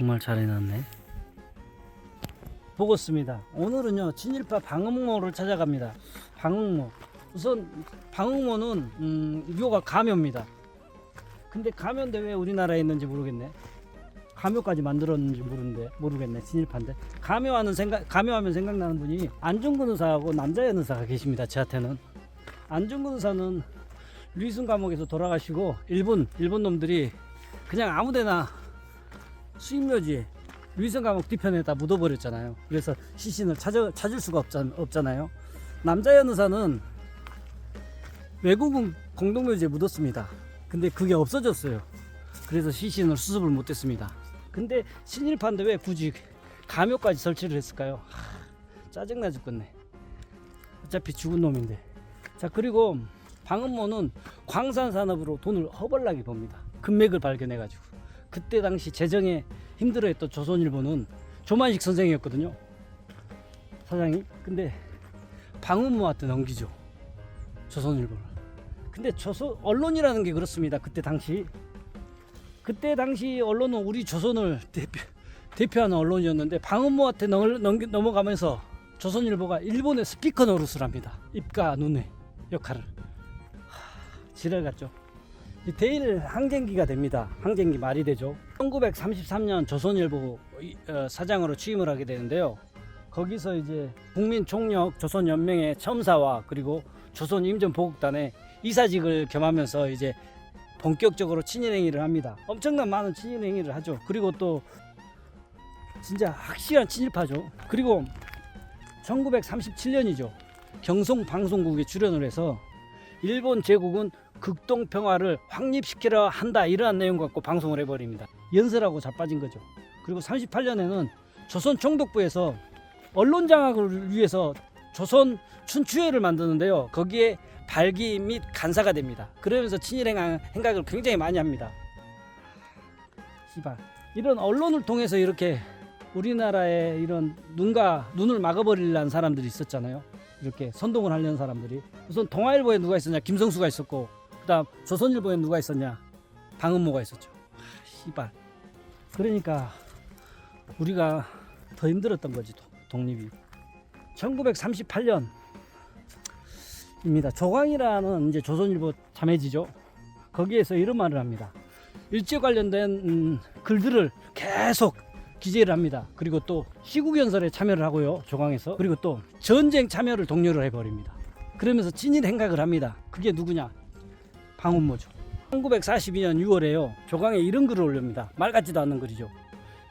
정말 잘 해놨네. 보겠습니다. 오늘은요 진일파 방음모를 찾아갑니다. 방음모. 우선 방음모는 음, 묘가 가묘입니다. 근데 가묘인데 왜 우리나라에 있는지 모르겠네. 가묘까지 만들었는지 모르는데 모르겠네 진일파인데 가묘하는 생각 가묘하면 생각나는 분이 안중근 의사하고 남자연 의사가 계십니다. 저한테는 안중근 의사는 리순 감옥에서 돌아가시고 일본 일본 놈들이 그냥 아무데나 수입묘지 위성 감옥 뒤편에다 묻어버렸잖아요. 그래서 시신을 찾아, 찾을 수가 없잖, 없잖아요. 남자연 의사는 외국은 공동묘지에 묻었습니다. 근데 그게 없어졌어요. 그래서 시신을 수습을 못했습니다. 근데 신일파인데 왜 굳이 감옥까지 설치를 했을까요? 하, 짜증나 죽겠네. 어차피 죽은 놈인데. 자 그리고 방음모는 광산 산업으로 돈을 허벌나게 법니다. 금맥을 발견해가지고 그때 당시 재정에 힘들어했던 조선일보는 조만식 선생이었거든요. 사장이. 근데 방음모한테 넘기죠. 조선일보를. 근데 조선 언론이라는 게 그렇습니다. 그때 당시 그때 당시 언론은 우리 조선을 대표 대표하는 언론이었는데 방음모한테 넘어가면서 조선일보가 일본의 스피커 노릇을 합니다. 입과 눈의 역할을. 하, 지랄 같죠. 이 대일 항쟁기가 됩니다. 항쟁기 말이 되죠. 1933년 조선일보 이- 어, 사장으로 취임을 하게 되는데요. 거기서 이제 국민총력 조선연맹의 첨사와 그리고 조선임전보국단의 이사직을 겸하면서 이제 본격적으로 친일행위를 합니다. 엄청난 많은 친일행위를 하죠. 그리고 또 진짜 확실한 친일파죠. 그리고 1937년이죠. 경송 방송국에 출연을 해서 일본 제국은 극동 평화를 확립시키려 한다 이러한 내용 갖고 방송을 해버립니다. 연설하고 자빠진 거죠. 그리고 38년에는 조선 총독부에서 언론 장악을 위해서 조선 춘추회를 만드는데요. 거기에 발기 및 간사가 됩니다. 그러면서 친일 행각- 행각을 굉장히 많이 합니다. 씨발 이런 언론을 통해서 이렇게 우리나라의 이런 눈과 눈을 막아버리려는 사람들이 있었잖아요. 이렇게 선동을 하려는 사람들이 우선 동아일보에 누가 있었냐 김성수가 있었고 그다음 조선일보에 누가 있었냐 방은모가 있었죠. 아, 씨발 그러니까 우리가 더 힘들었던 거지 도- 독립이 1938년 입니다. 조광이라는 이제 조선일보 자매지죠. 거기에서 이런 말을 합니다. 일제 관련된 음, 글들을 계속 기재를 합니다. 그리고 또 시국연설에 참여를 하고요. 조광에서 그리고 또 전쟁 참여를 독려를 해버립니다. 그러면서 친일 행각을 합니다. 그게 누구냐? 방운모죠. 1942년 6월에요. 조광에 이런 글을 올립니다. 말 같지도 않는 글이죠.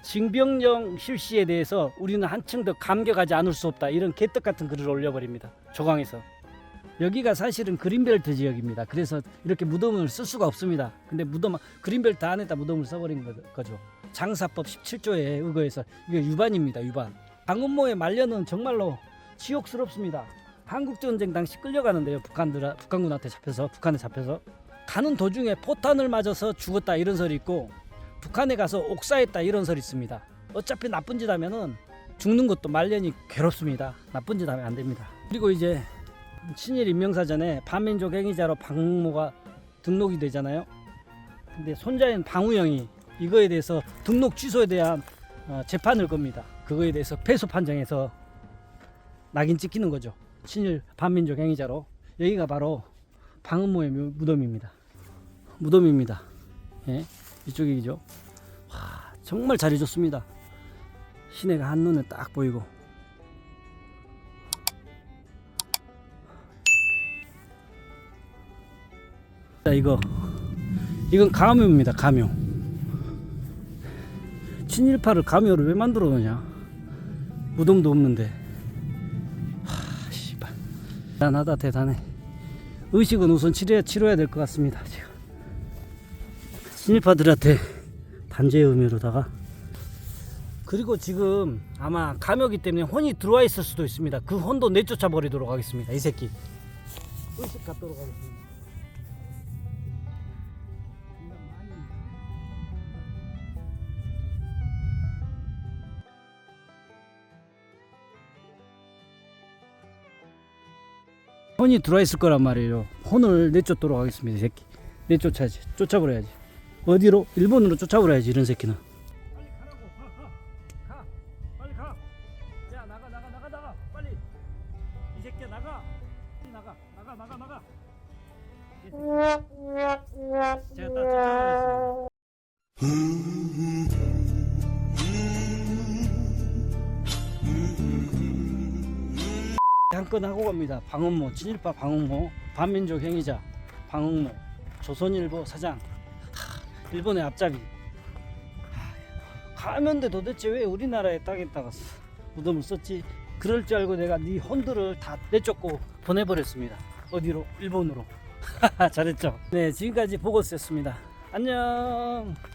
징병령 실시에 대해서 우리는 한층 더 감격하지 않을 수 없다. 이런 개떡 같은 글을 올려버립니다. 조광에서. 여기가 사실은 그린벨트 지역입니다. 그래서 이렇게 무덤을 쓸 수가 없습니다. 근데 무덤 그린벨트 안에다 무덤을 써버린 거- 거죠. 장사법 17조에 의거해서 이게 위반입니다. 위반. 방음모의 말년은 정말로 치욕스럽습니다. 한국 전쟁 당시 끌려가는데요. 북한들 북한군한테 잡혀서 북한에 잡혀서 가는 도중에 포탄을 맞아서 죽었다 이런 설이 있고 북한에 가서 옥사했다 이런 설이 있습니다. 어차피 나쁜 짓 하면은 죽는 것도 말년이 괴롭습니다. 나쁜 짓 하면 안 됩니다. 그리고 이제 친일 인명사전에 반민족 행위자로 방모가 등록이 되잖아요. 근데 손자인 방우영이 이거에 대해서 등록 취소에 대한 어, 재판을 겁니다. 그거에 대해서 패소 판정해서 낙인 찍히는 거죠. 친일 반민족 행위자로 여기가 바로 방은모의 묘- 무덤입니다. 무덤입니다. 예, 이쪽이죠. 와, 정말 잘 해줬습니다. 시내가 한눈에 딱 보이고 자 이거 이건 가묘입니다 가묘 친일파를 가묘를 왜 만들어 놓냐? 무덤도 없는데. 하 씨발. 대단하다 대단해. 의식은 우선 치료해, 치료해야 될 것 같습니다 지금. 친일파들한테 반제의 의미로다가. 그리고 지금 아마 감염기 때문에 혼이 들어와 있을 수도 있습니다. 그 혼도 내쫓아 버리도록 하겠습니다 이 새끼. 의식 갖도록 하겠습니다 혼이 들어와 있을 거란 말이에요. 혼을 내쫓도록 하겠습니다, 이 새끼. 내쫓아야지. 쫓아버려야지. 어디로? 일본으로 쫓아버려야지, 이런 새끼는. 나가 나가 나가 나가 나가 한건 하고 갑니다. 방언모, 친일파 방언모, 반민족 행위자, 방언모, 조선일보 사장, 하, 일본의 앞잡이. 하, 가면데 도대체 왜 우리나라의 땅에다가 쓰- 무덤을 썼지? 그럴 줄 알고 내가 네 혼들을 다 내쫓고 보내버렸습니다. 어디로? 일본으로. 잘했죠? 네, 지금까지 보고스였습니다. 안녕.